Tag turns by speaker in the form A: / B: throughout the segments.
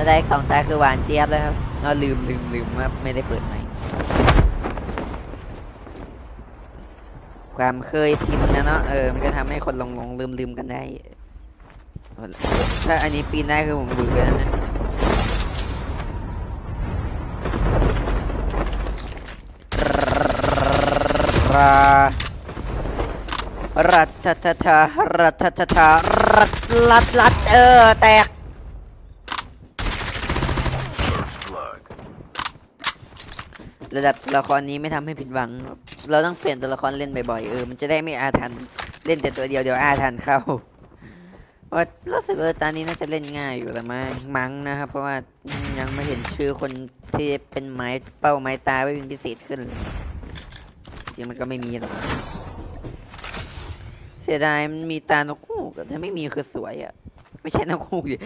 A: ถ้าได้สองตาคือหวานเจี๊ยบแล้วครับก็ลืมลืมลืมว่าไม่ได้เปิดใหม่ความเคยชินนะเนาะเออมันก็ทำให้คนหลงหลงลืมลืมกันได้ ถ้าอันนี้ปีนได้คือผมบึกเลยนะรารัตทะทะรัตทะทะรัตลัดลัดเออแตก ระดับตัวละครนี้ไม่ทำให้ผิดหวัง เราต้องเปลี่ยนตัวละครเล่นบ่อยๆเออมันจะได้ไม่อาถรรพ์เล่นแต่ตัวเดียวเดี๋ยวอาถรรพ์เข้าเพรารู้สึกเออตอนนี้น่าจะเล่นง่ายอยู่แต่มั้งมั้งนะครับ เพราะว่ายังไม่เห็นชื่อคนที่เป็นไม้เป้าไม้ตาไม่เป็นพิเศษขึ้น จริงมันก็ไม่มีหรอกเสียดายมันมีตานกฮูกอะถ้าไม่มีคือสวยอะ ไม่ใช่นกฮูกดิ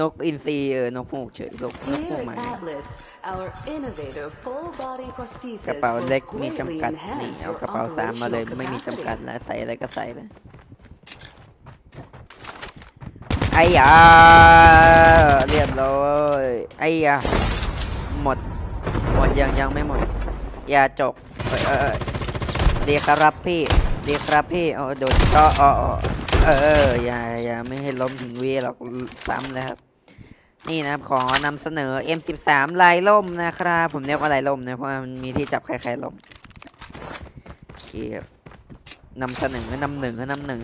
A: นกอินทรีเออนกฮูกเฉยนกนกฮู
B: Here
A: กมา
B: at Atlas, our innovative full body
A: กระ
B: prosthesis
A: เป๋า
B: will
A: เล็กมี
B: greatly
A: จำกัดนี่
B: enhance
A: เอา
B: your
A: กระเป๋าสามมาเลย
B: operational
A: ไม่มีจำกัด
B: capacity.
A: แล้วใส่อะไรก็ใส่เลยไอ้ยาเรียบร้อยไอ้ยาหมด หมดยังยังไม่หมดอยาจกเอยเอยเอยดีครับพี่ดีครับพี่เอาโดนก็อ๋ออ๋อ เอออย่าอย่าไม่ให้ล้มถึงวีหรอกซ้ำเลยครับ นี่นะครับขอนำเสนอ M13 ลายล่มนะครับ ผมเรียกว่าลายล่มนะเพราะมันมีที่จับคล้ายๆล่มโอเคครับนำเสนอนำหนึ่งนำหนึ่ง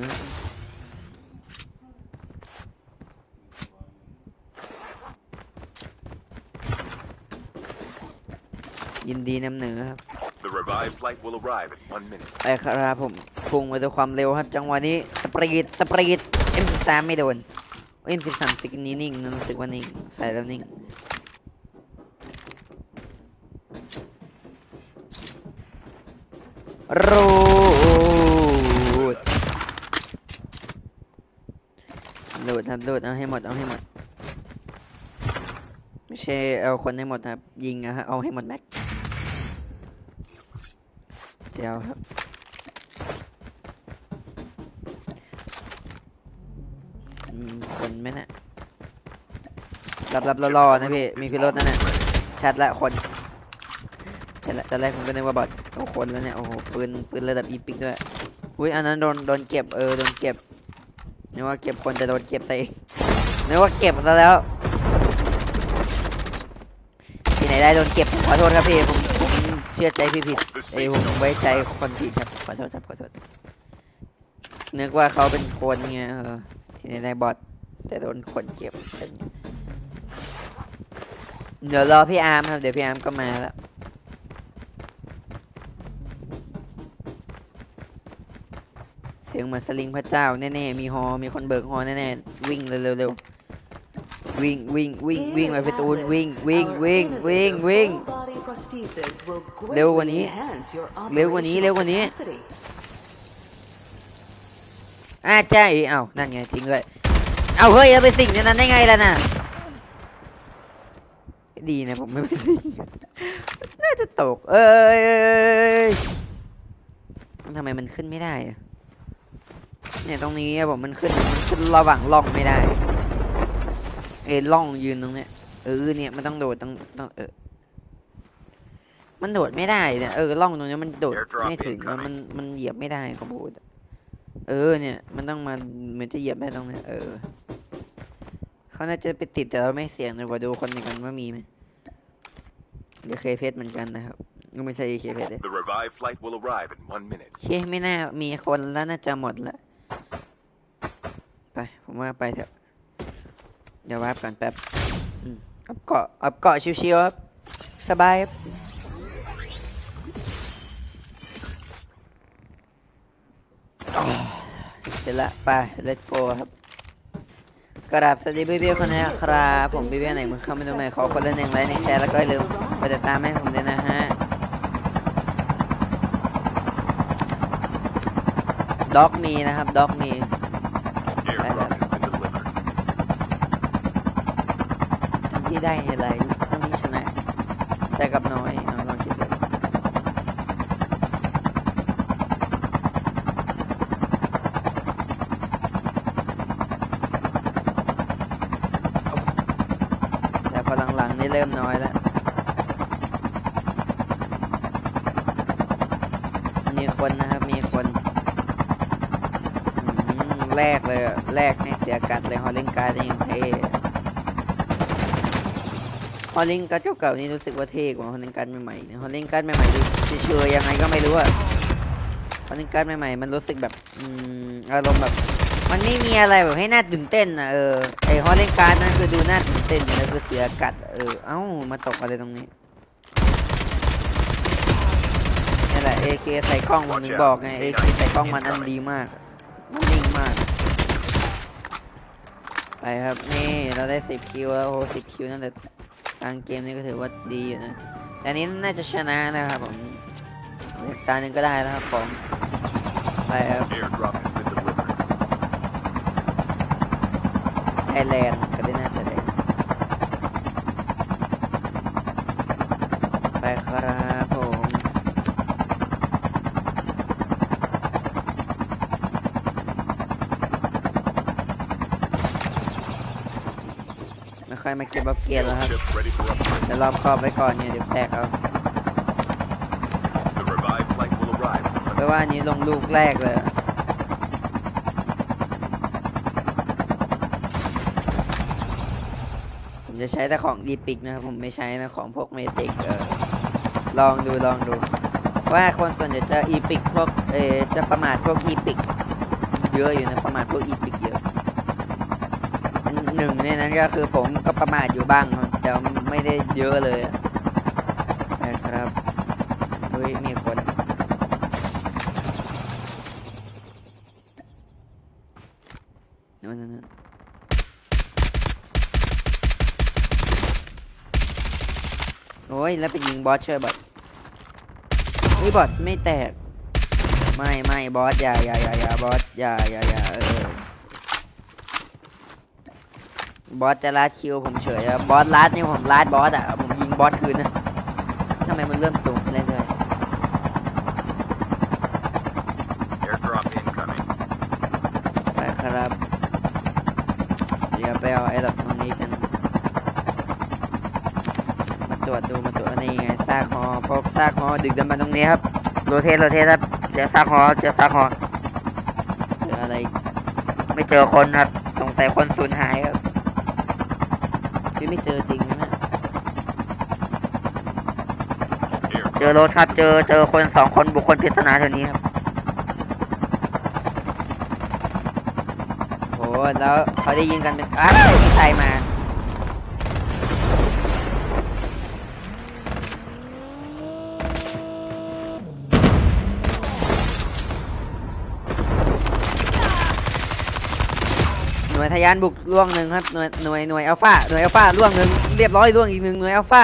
A: ยินดีนำเหนือครับ
C: The revived flight will arrive in one minute.
A: ไปครับผมพุ่งไปด้วยความเร็วครับจังหวะนี้สปรีดสปรีด M13 ไม่โดน M13 สกินนี้นิ่งนะรู้สึกว่านิ่งใส่แล้วนิ่งรูดรูดครับรูดเอาให้หมดเอาให้หมดไม่ใช่เอาคนให้หมดครับยิงนะฮะเอาให้หมดแม็ก เจ้าครับคนไหมน่ะรับรับรอๆนะพี่ มีพิรุษนั่นน่ะชัดละคนชัดละตอนแรกผมก็นึกว่าบอทโอ้คนแล้วเนี่ย โอ้โห ปืน ปืนระดับอีพิกด้วย อุ้ย อันนั้นโดน โดนเก็บ เออ โดนเก็บนึกว่าเก็บคนแต่โดนเก็บใส่นึกว่าเก็บซะแล้ว ที่ไหนได้โดนเก็บผมขอโทษครับพี่ผม เชื่อใจพี่ผิดเอยผมไว้ใจคนผิดครับขอโทษครับขอโทษนึกว่าเขาเป็นคนไงเออที่ไหนได้บอทแต่โดนคนเก็บเดี๋ยวรอพี่อาร์มครับ เดี๋ยวพี่อาร์มก็มาแล้วเสียงเหมือนสลิงพระเจ้าแน่ๆมีฮอมีคนเบิกฮอแน่ๆวิ่งเร็วๆวิ่งวิ่งวิ่งวิ่งไปประตูนวิ่งวิ่งวิ่งวิ่งวิ่ง
B: เร็วกว่านี้
A: เร็วกว่านี้ เร็วกว่านี้ อ่าใช่เอ้านั่นไงจริงด้วยเอาเฮ้ยเอาไปสิ่งในนั้นได้ไงล่ะน่ะ ดีนะผมไม่ไปสิ่งน่าจะตก เอ้ยเอ้ยเอ้ยเอ้ยมันทำไมมันขึ้นไม่ได้อะเนี่ยตรงนี้อะผมมันขึ้นมันขึ้นระหว่างล่องไม่ได้ เอ้ยล่องยืนตรงเนี้ยเออเนี่ยมันต้องโดดต้องต้องเออ มันโดดไม่ได้เนี่ยเออล่องตรงเนี้ยมันโดด
C: Airdrop
A: ไม่ถึงอะมันมันเหยียบไม่ได้เขาพูดอะเออเนี่ย มันต้องมาเหมือนจะเหยียบได้ตรงเนี้ยเออเขาน่าจะไปติดแต่เราไม่เสี่ยงเลยว่าดูคนในกันว่ามีไหมเดี๋ยวเคเพชรเหมือนกันนะครับก็ไม่ใช่เคเพชรเลย
C: The revived flight will arrive in one minute.
A: เคไม่น่ามีคนแล้วน่าจะหมดละไปผมว่าไปเถอะเดี๋ยววาร์ปก่อนแป๊บอืมอัพเกาะอัพเกาะชิวๆครับสบายครับ เสร็จละไป let's go ครับกราบสวัสดีพี่พี่ๆคนนี้ครับ ผมพี่พี่ๆไหนมึงเข้ามาดูใหม่ขอคนละหนึ่งไลค์หนึ่งแชร์แล้วก็อย่าลืมกดติดตามให้ผมด้วยนะฮะด็อกมีนะครับด็อกมีทั้งที่ได้อะไรทั้งที่ชนะแต่กับน้อยเอาลองคิดดู พอหลังๆ นี่เริ่มน้อยแล้ว มีคนนะครับ มีคนแรกเลยแรกให้เสียกัดเลยฮอลเลนการ์ดยังเท่ฮอลเลนการ์ดเก่าๆนี่รู้สึกว่าเท่กว่าฮอลเลนการ์ดใหม่ๆฮอลเลนการ์ดใหม่ๆดูเฉยๆยังไงก็ไม่รู้อะฮอลเลนการ์ดใหม่ๆมันรู้สึกแบบอารมณ์แบบ มันไม่มีอะไรแบบให้น่าตื่นเต้นนะเออไอฮอลเลนการ์ดนั่นคือดูน่าตื่นเต้นแล้วคือเสียกัดเออเอ้ามาตกอะไรตรงนี้นี่แหละ AK ใส่กล้องผมถึงบอกไง AK ใส่กล้องมันอันดีมากนิ่งมากไปครับนี่เราได้ 10 คิวแล้วโอ้10 คิวนั่นแต่กลางเกมนี่ก็ถือว่าดีอยู่นะแต่อันนี้น่าจะชนะนะครับผมตาหนึ่งก็ได้แล้วครับผมไปครับ
C: Airdrop has been delivered.
A: ไทยแลนด์ก็ได้น่าไทยแลนด์ไปครับผมไม่ค่อยมาเก็บบัฟเกียร์แล้วครับ
C: Ship ready for upgrade.
A: เดี๋ยวรอบครอบไว้ก่อนเนี่ยเดี๋ยวแตกเอา
C: The revived flight will arrive. in one
A: แปลว่าอันนี้ลงลูกแรกเลยอะ ผมจะใช้แต่ของดีปิกนะครับ ผมไม่ใช้นะของพวกเมติกเออลองดูลองดู ว่าคนส่วนใหญ่จะอีพิกพวกเออจะประมาทพวกอีพิกเยอะอยู่นะประมาทพวกอีพิกเยอะหนึ่งในนั้นก็คือผมก็ประมาทอยู่บ้างแต่ไม่ได้เยอะเลยอะนะครับเฮ้ยมีคน นู่นนู่นนู่น โอ้ยแล้วไปยิงบอสเช่วยบอสนี่บอสไม่แตก ไม่ไม่บอสอย่าอย่าอย่าอย่าบอสอย่าอย่าอย่าเออบอสจะลาดคิวผมเฉยอะบอสลาดนี่ผมลาดบอสอะผมยิงบอสคืนนะทำไมมันเริ่มสูงเรื่อย
C: Airdrop incoming.
A: ๆไปครับ เดี๋ยวไปเอาไอ้ดอกตรงนี้กัน มาตรวจดูมาตรวจนี่ไงซากฮอพบ ซากฮอดึกดำบรรตรงนี้ครับโรเทตโรเทตครับเจอซากฮอเจอซากฮอเจออะไร ไม่เจอคนครับสงสัยคนสูญหายครับคือไม่เจอจริงนะเจอรถครับ เจอเจอคนสองคนบุคคลปริศนาแถวนี้ครับโอ้แล้วเขาได้ยินกันเป็นอ้าวมีใครมา วยทะยานบุกล่วงหนึ่งครับหน่วยหน่วยหน่วยอัลฟาหน่วยอัลฟาล่วงหนึ่งเรียบร้อยล่วงอีกหนึ่งหน่วยอัลฟา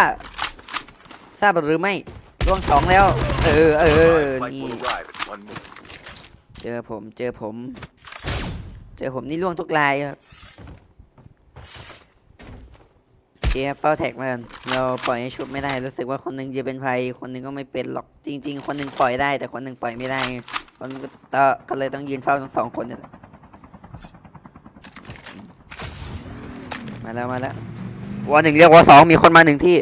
A: ทราบหรือไม่ล่วงสองแล้ว เออเออนี่เจอผมเจอผม เจอผมนี่ล่วงทุกลายครับเคครับเฝ้าแท็กมาเราปล่อยให้ชุบไม่ได้รู้สึกว่าคนหนึงจะเป็นภัยคนหนึงก็ไม่เป็นหรอกจริง ๆ คนหนึงปล่อยได้ แต่คนหนึงปล่อยไม่ได้คนก็ก็เลยต้องยืนเฝ้าทั้งสองคนเนี่ยแหละ มาแล้วมาแล้ววอหนึ่งเรียกวอสองมีคนมาหนึ่งที่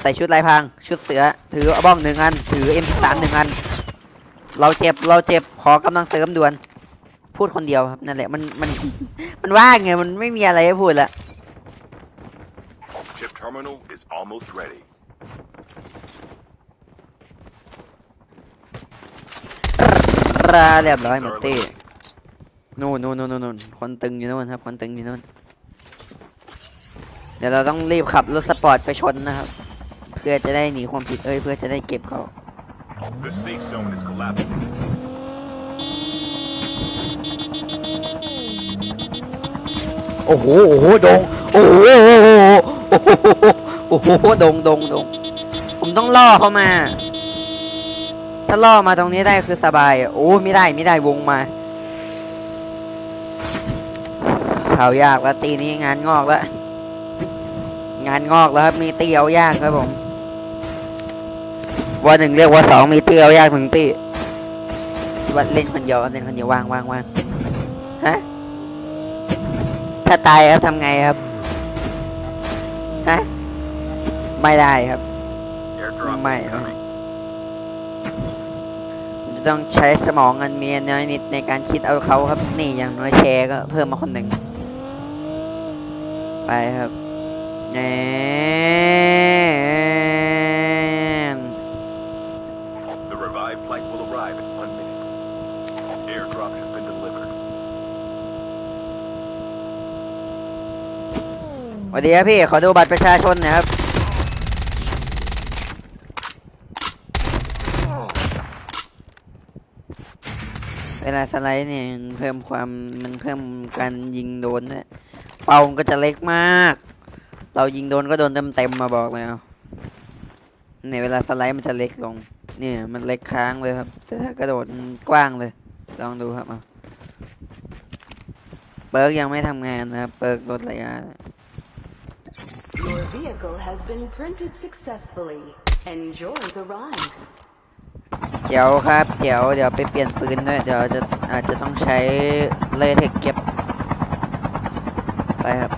A: ใส่ชุดลายพราง ชุดเสือ ถือบ้องหนึ่งอัน ถือเอ็มสามหนึ่งอัน เราเจ็บเราเจ็บขอกำลังเสริมด่วน พูดคนเดียวครับนั่นแหละมันมันมันว่างไงมันไม่มีอะไรให้พูดละ
C: Chip terminal is almost ready.
A: ราเรียบร้อยหมดตี้นู่นนู่นนู่นนู่นนู่นคนตึงอยู่นู่นครับ คนตึงอยู่นู่นเดี๋ยวเราต้องรีบขับรถสปอร์ตไปชนนะครับ เพื่อจะได้หนีความผิดเอ้ยเพื่อจะได้เก็บเขา
C: The safe zone is collapsing.
A: โอ้โห โอ้โหดง โอ้โห โอ้โหโอ้โหดงดงดง ผมต้องล่อเขามา ถ้าล่อมาตรงนี้ได้คือสบายอะโอ้ ไม่ได้ ไม่ได้วงมาเผายากแล้วตีนี้งานงอกแล้ว งานงอกแล้วครับมีเตีเอายากครับผมวันหนึ่งเรียกว่าสองมีเตีเอายากถึงตีวัดเล่นคนเดียวเล่นคนเดียวว่างว่างว่างฮะถ้าตายครับทำไงครับฮะไม่ได้ครับ
C: Airdrop
A: Mày ơi.
C: incoming.
A: จะต้องใช้สมองอันมีน้อยนิดในการคิดเอาเขาครับ นี่อย่างน้อยแชร์ก็เพิ่มมาคนหนึ่งไปครับ แหม
C: The revived flight will arrive in one minute. Airdrop has been delivered.
A: สวัสดีครับพี่ ขอดูบัตรประชาชนหนะครับ เวลาสไลด์เนี่ยมันเพิ่มความมันเพิ่มการยิงโดนด้วยเป้ามันก็จะเล็กมาก เรายิงโดนก็โดนเต็มเต็มๆมาบอกเลยเอาเนี่ยเวลาสไลด์มันจะเล็กลง เนี่ย มันเล็กค้างเลยครับ แต่ถ้ากระโดดมันกว้างเลย ลองดูครับเอาเปิร์กยังไม่ทำงานนะครับ เปิร์กลดระยะ
B: Your vehicle has been printed successfully. Enjoy the ride.
A: เดี๋ยวครับเดี๋ยวเดี๋ยวไปเปลี่ยนปืนด้วย เดี๋ยวจะอาจจะต้องใช้เลเทคเก็บ ไปครับ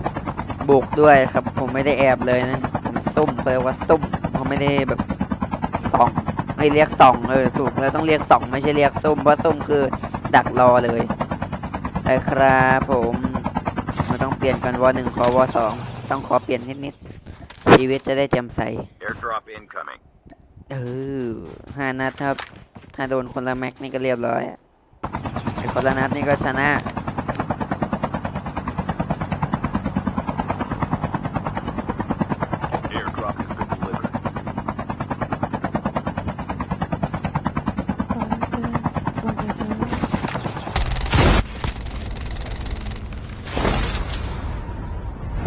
A: บุกด้วยครับ ผมไม่ได้แอบเลยนะผมซุ่มไปลว่าซุ่มผมไม่ได้แบบส่องไม่เรียกส่องเออถูกแล้วต้องเรียกส่องไม่ใช่เรียกซุ่มเพราะซุ่มคือดักรอเลยไปครับผมมันต้องเปลี่ยนกันวอหนึ่งขอวอสองต้องขอเปลี่ยนนิดนิดๆชีวิตจะได้แจ่มใส
C: Airdrop incoming.
A: เออห้านัดครับ ถ้าโดนคนละแม็กนี่ก็เรียบร้อยอะไอ้คนละนัดนี่ก็ชนะ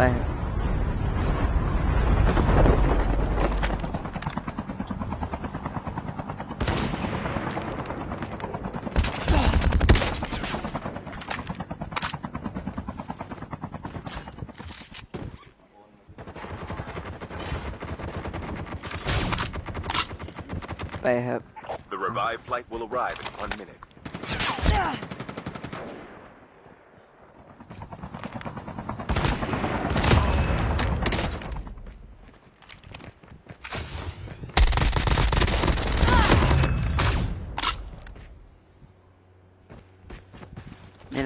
A: ไป ไปครับ
C: The revived flight will arrive in one minute.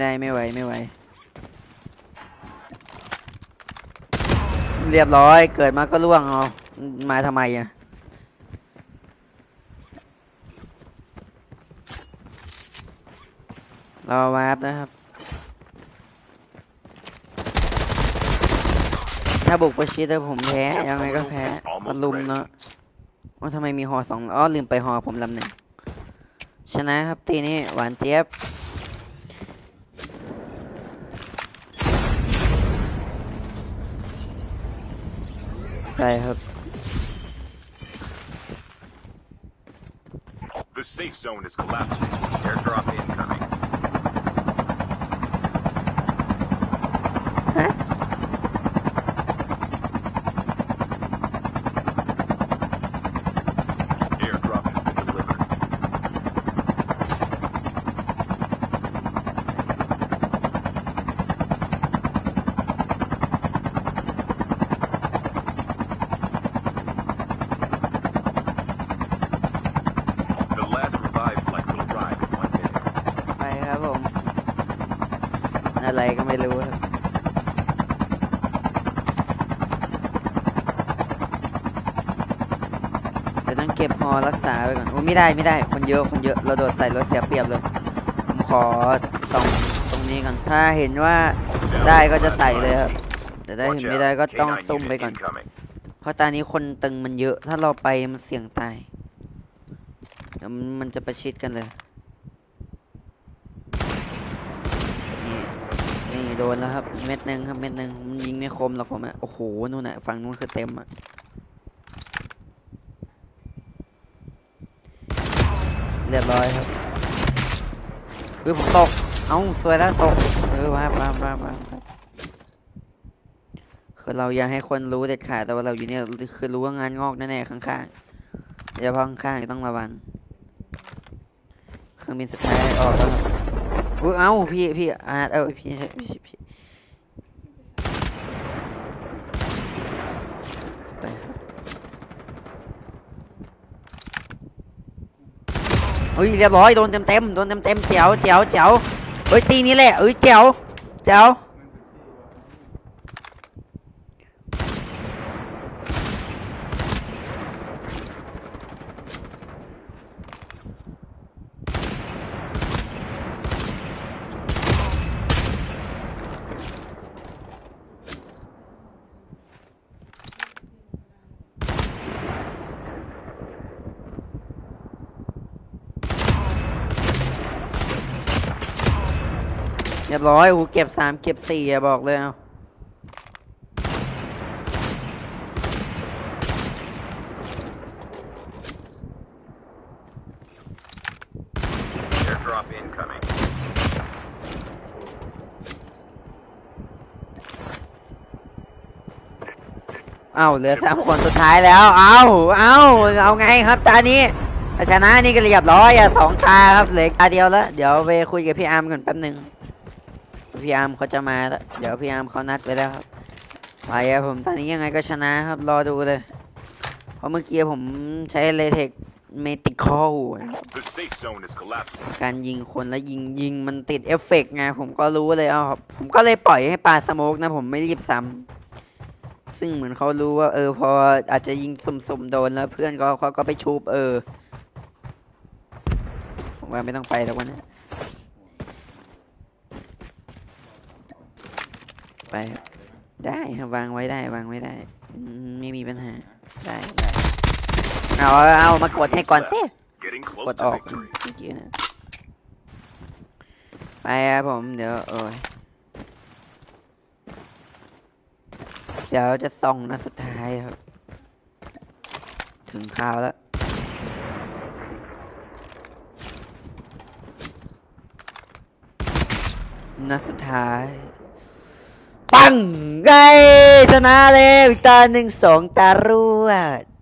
A: ไม่ได้ไม่ไหวไม่ไหว เรียบร้อยเกิดมาก็ล่วงเอามาทำไมอะรอวาร์ปนะครับ ถ้าบุกประชิดแล้วผมแพ้ยังไงก็แพ้มันลุมเนาะว่าทำไมมีหอสองอ๋อลืมไปหอผมลำหนึ่งชนะครับตีนี้หวานเจี๊ยบ ไปครับ
C: The safe zone is collapsing. Airdrop incoming.
A: ฮะ
C: Airdrop has been delivered. The last revived flight will arrive in one minute.
A: ไปครับผม อะไรก็ไม่รู้ครับ เดี๋ยวต้องเก็บฮอรักษาไว้ก่อนโอ้ไม่ได้ไม่ได้ คนเยอะคนเยอะเราโดดใส่รถเสียเปรียบเลยผมขอส่องตรงนี้ก่อนถ้าเห็นว่าได้ก็จะใส่เลยครับแต่ถ้าเห็นไม่ได้ก็ต้องซุ่มไปก่อน เพราะตอนนี้คนตึงมันเยอะ ถ้าเราไปมันเสี่ยงตายเดี๋ยวมันจะประชิดกันเลยนี่โดนแล้วครับเม็ดหนึ่งครับเม็ดหนึ่งมันยิงไม่คมหรอกผมอะโอ้โหนู่นน่ะฝั่งนู้นคือเต็มอะ เรียบร้อยครับเฮ้ยผมตก เอ้าสวยแล้วตกเออว้าบว้าบว้าบว้าคือเราอยากให้คนรู้เด็ดขาดแต่ว่าเราอยู่เนี่ยคือรู้ว่างานงอกแน่ๆข้างๆโดยเฉพาะข้างๆต้องระวังเครื่องบินสุดท้ายออกแล้วครับอุ้ยเอ้าพี่พี่อาร์ตเอ้าพี่พี่พี่พี่ เฮ้ยเรียบร้อยโดนเต็มเต็มๆโดนเต็มเต็มๆแจ๋วแจ๋วแจ๋วเฮ้ยตีนี้แหละเอ้ยแจ๋วแจ๋วเรียบร้อยโอ้โหเก็บสามเก็บสี่อะบอกเลยเอา
C: Airdrop incoming.
A: เอ้าเหลือสามคนสุดท้ายแล้ว เอ้าเอ้าเอาไงครับตานี้ถ้าชนะนี่ก็เรียบร้อยอะสองตาครับเหลือตาเดียวแล้ว เดี๋ยวไปคุยกับพี่อาร์มก่อนแป๊บหนึ่ง พี่อาร์มเขาจะมาแล้วเดี๋ยวพี่อาร์มเขานัดไว้แล้วครับไปอะผมตอนนี้ยังไงก็ชนะครับรอดูเลย เพราะเมื่อกี้ผมใช้เลเทคเมติคอล
C: The safe zone is collapsing.
A: การยิงคนแล้วยิงยิงมันติดเอฟเฟกต์ไงผมก็รู้เลยเอาครับผมก็เลยปล่อยให้ปาสโมกนะ ผมไม่รีบซ้ำซึ่งเหมือนเขารู้ว่า เออ พออาจจะยิงสุ่มๆโดนแล้วเพื่อนก็เขาก็ไปชูบเออผมว่าไม่ต้องไปแล้ววันนี้ ไปได้ครับวางไว้ได้วางไว้ได้ไม่มีปัญหาได้ได้เอาเอามากดให้ก่อนสิกดออกกนะไปครับผมเดี๋ยวโอ้ยเดี๋ยวจะส่องนะสุดท้ายครับ ถึงคราวแล้วนัดสุดท้าย ปังไงชนะเลยอีกตาหนึ่งสองตารวด